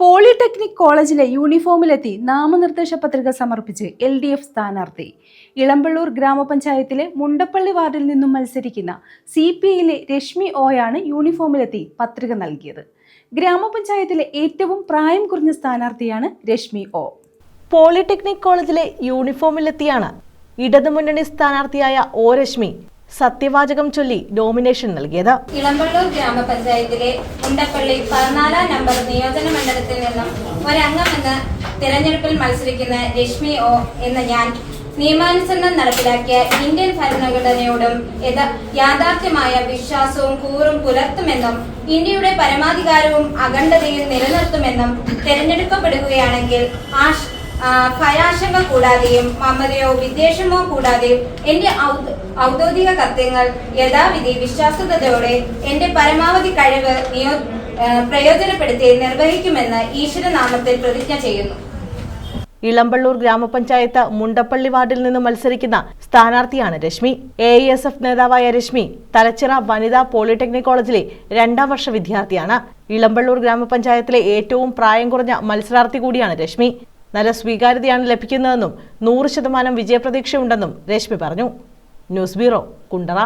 Polytechnic കോളേജിലെ യൂണിഫോമിലെത്തി നാമനിർദ്ദേശ പത്രിക സമർപ്പിച്ച് എൽ ഡി എഫ് സ്ഥാനാർത്ഥി. ഇളമ്പള്ളൂർ ഗ്രാമപഞ്ചായത്തിലെ മുണ്ടപ്പള്ളി വാർഡിൽ നിന്നും മത്സരിക്കുന്ന സി പി ഐയിലെ രശ്മി ഓയാണ് യൂണിഫോമിലെത്തി പത്രിക നൽകിയത്. ഗ്രാമപഞ്ചായത്തിലെ ഏറ്റവും പ്രായം കുറഞ്ഞ സ്ഥാനാർത്ഥിയാണ് രശ്മി ഒ പോളിടെക്നിക് കോളേജിലെ യൂണിഫോമിലെത്തിയാണ് ഇടതുമുന്നണി സ്ഥാനാർത്ഥിയായ ഒ രശ്മി സത്യവാചകം ചൊല്ലി നോമിനേഷൻ നൽകിയത്. ഇളമ്പള്ളൂർ ഗ്രാമപഞ്ചായത്തിലെ മുണ്ടപ്പള്ളി പതിനാലാം നമ്പർ നിയോജക മണ്ഡലത്തിൽ നിന്നും ഒരംഗമെന്ന് തിരഞ്ഞെടുപ്പിൽ മത്സരിക്കുന്ന രശ്മി ഒ എന്ന ഞാൻ നിയമാനുസരണം നടപ്പിലാക്കിയ ഇന്ത്യൻ ഭരണഘടനയോടും യഥ- യാഥാർത്ഥ്യമായ വിശ്വാസവും കൂറും പുലർത്തുമെന്നും ഇന്ത്യയുടെ പരമാധികാരവും അഖണ്ഡതയും നിലനിർത്തുമെന്നും തിരഞ്ഞെടുക്കപ്പെടുകയാണെങ്കിൽ ആശ് ആ, ഭയാശങ്ക കൂടാതെയും മമതയോ വിദ്വേഷമോ കൂടാതെയും എന്റെ ഔദ- ഔദ്യോഗിക കത്യങ്ങൾ യഥാവിധി വിശ്വാസ്യതയോടെ എന്റെ പരമാവധി കഴിവ് നിയോ പ്രയോജനപ്പെടുത്തി നിർവഹിക്കുമെന്ന് ഈശ്വരനാമത്തിൽ പ്രതിജ്ഞ ചെയ്യുന്നു. ഇളമ്പള്ളൂർ ഗ്രാമപഞ്ചായത്ത് മുണ്ടപ്പള്ളി വാർഡിൽ നിന്ന് മത്സരിക്കുന്ന സ്ഥാനാർത്ഥിയാണ് രശ്മി. എ എസ് എഫ് നേതാവായ രശ്മി തലച്ചിറ വനിതാ പോളിടെക്നിക് കോളേജിലെ രണ്ടാം വർഷ വിദ്യാർത്ഥിയാണ്. ഇളമ്പള്ളൂർ ഗ്രാമപഞ്ചായത്തിലെ ഏറ്റവും പ്രായം കുറഞ്ഞ മത്സരാർത്ഥി കൂടിയാണ് രശ്മി. നല്ല സ്വീകാര്യതയാണ് ലഭിക്കുന്നതെന്നും നൂറ് ശതമാനം വിജയപ്രതീക്ഷയുണ്ടെന്നും രേഷ്മി പറഞ്ഞു. News bureau Kundara.